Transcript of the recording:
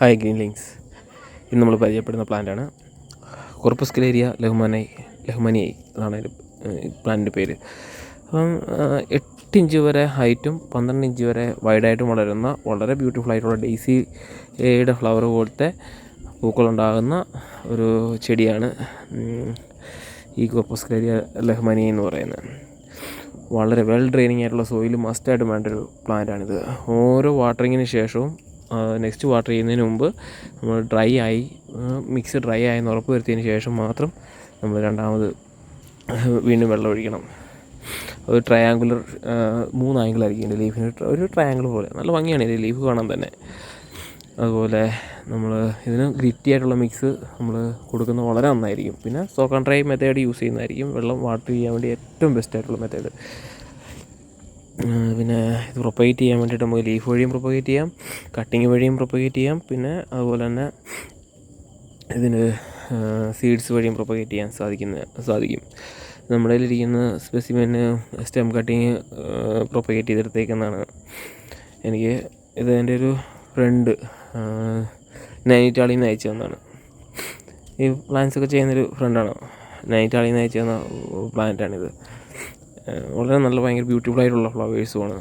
Hi green ലിങ്സ് ഇന്ന് നമ്മൾ പരിചയപ്പെടുന്ന പ്ലാന്റാണ് കോർപ്പസ്കിലേരിയ ലഹ്മാനൈ ലഹ്മാനിയൈ അതാണ് അതിന്റെ പ്ലാന്റിന്റെ പേര്. അപ്പം എട്ട് ഇഞ്ച് വരെ ഹൈറ്റും പന്ത്രണ്ട് ഇഞ്ച് വരെ വൈഡായിട്ടും വളരുന്ന വളരെ ബ്യൂട്ടിഫുൾ ആയിട്ടുള്ള ഡെയ്സിയുടെ ഫ്ലവർ പോലത്തെ പൂക്കളുണ്ടാകുന്ന ഒരു ചെടിയാണ് ഈ കോർപ്പസ്കിലേരിയ ലഹ്മാനിയ എന്ന് പറയുന്നത്. വളരെ വെൽ ഡ്രെയിനിങ് ആയിട്ടുള്ള സോയിൽ മസ്റ്റായിട്ടും വേണ്ട ഒരു പ്ലാന്റാണിത് ഓരോ വാട്ടറിങ്ങിന് ശേഷവും നെക്സ്റ്റ് വാട്ടർ ചെയ്യുന്നതിന് മുമ്പ് നമ്മൾ ഡ്രൈ ആയി മിക്സ് ഡ്രൈ ആയെന്ന് ഉറപ്പ് വരുത്തിയതിന് ശേഷം മാത്രം നമ്മൾ രണ്ടാമത് വീണ്ടും വെള്ളം ഒഴിക്കണം. ഒരു ട്രയാങ്കുലർ മൂന്ന് ആംഗിളായിരിക്കും എന്റെ ലീഫിന് ഒരു ട്രയാങ്കിൾ പോലെ. നല്ല ഭംഗിയാണ് ഇതിന്റെ ലീഫ് കാണാൻ തന്നെ. അതുപോലെ നമ്മൾ ഇതിന് ഗ്രിറ്റി ആയിട്ടുള്ള മിക്സ് നമ്മൾ കൊടുക്കുന്നത് വളരെ നന്നായിരിക്കും. പിന്നെ soak and dry method use ചെയ്യുന്നതായിരിക്കും. വെള്ളം വാട്ടർ ചെയ്യാൻ വേണ്ടി ഏറ്റവും ബെസ്റ്റ് ആയിട്ടുള്ള മെത്തേഡ് പിന്നെ ഇത് പ്രൊപ്പഗേറ്റ് ചെയ്യാൻ വേണ്ടിയിട്ട് നമുക്ക് ലീഫ് വഴിയും പ്രൊപ്പഗേറ്റ് ചെയ്യാം കട്ടിങ് വഴിയും പ്രൊപ്പഗേറ്റ് ചെയ്യാം പിന്നെ അതുപോലെ തന്നെ ഇതിന് സീഡ്സ് വഴിയും പ്രൊപ്പഗേറ്റ് ചെയ്യാൻ സാധിക്കുന്ന സാധിക്കും. നമ്മുടെ ഇരിക്കുന്ന സ്പെസിമെന് സ്റ്റെം കട്ടിങ് പ്രൊപ്പഗേറ്റ് ചെയ്തെടുത്തേക്കുന്നതാണ്. എനിക്ക് ഇത് എന്റെ ഒരു ഫ്രണ്ട് നൈനിറ്റാളിൽ നിന്ന് അയച്ചു തന്നതാണ്. ഈ പ്ലാൻസ് ഒക്കെ ചെയ്യുന്നൊരു ഫ്രണ്ടാണ് നൈനിറ്റാളിൽ അയച്ചു തന്ന പ്ലാന്റാണിത് വളരെ നല്ല ഭയങ്കര ബ്യൂട്ടിഫുൾ ആയിട്ടുള്ള ഫ്ലവേഴ്സുമാണ്.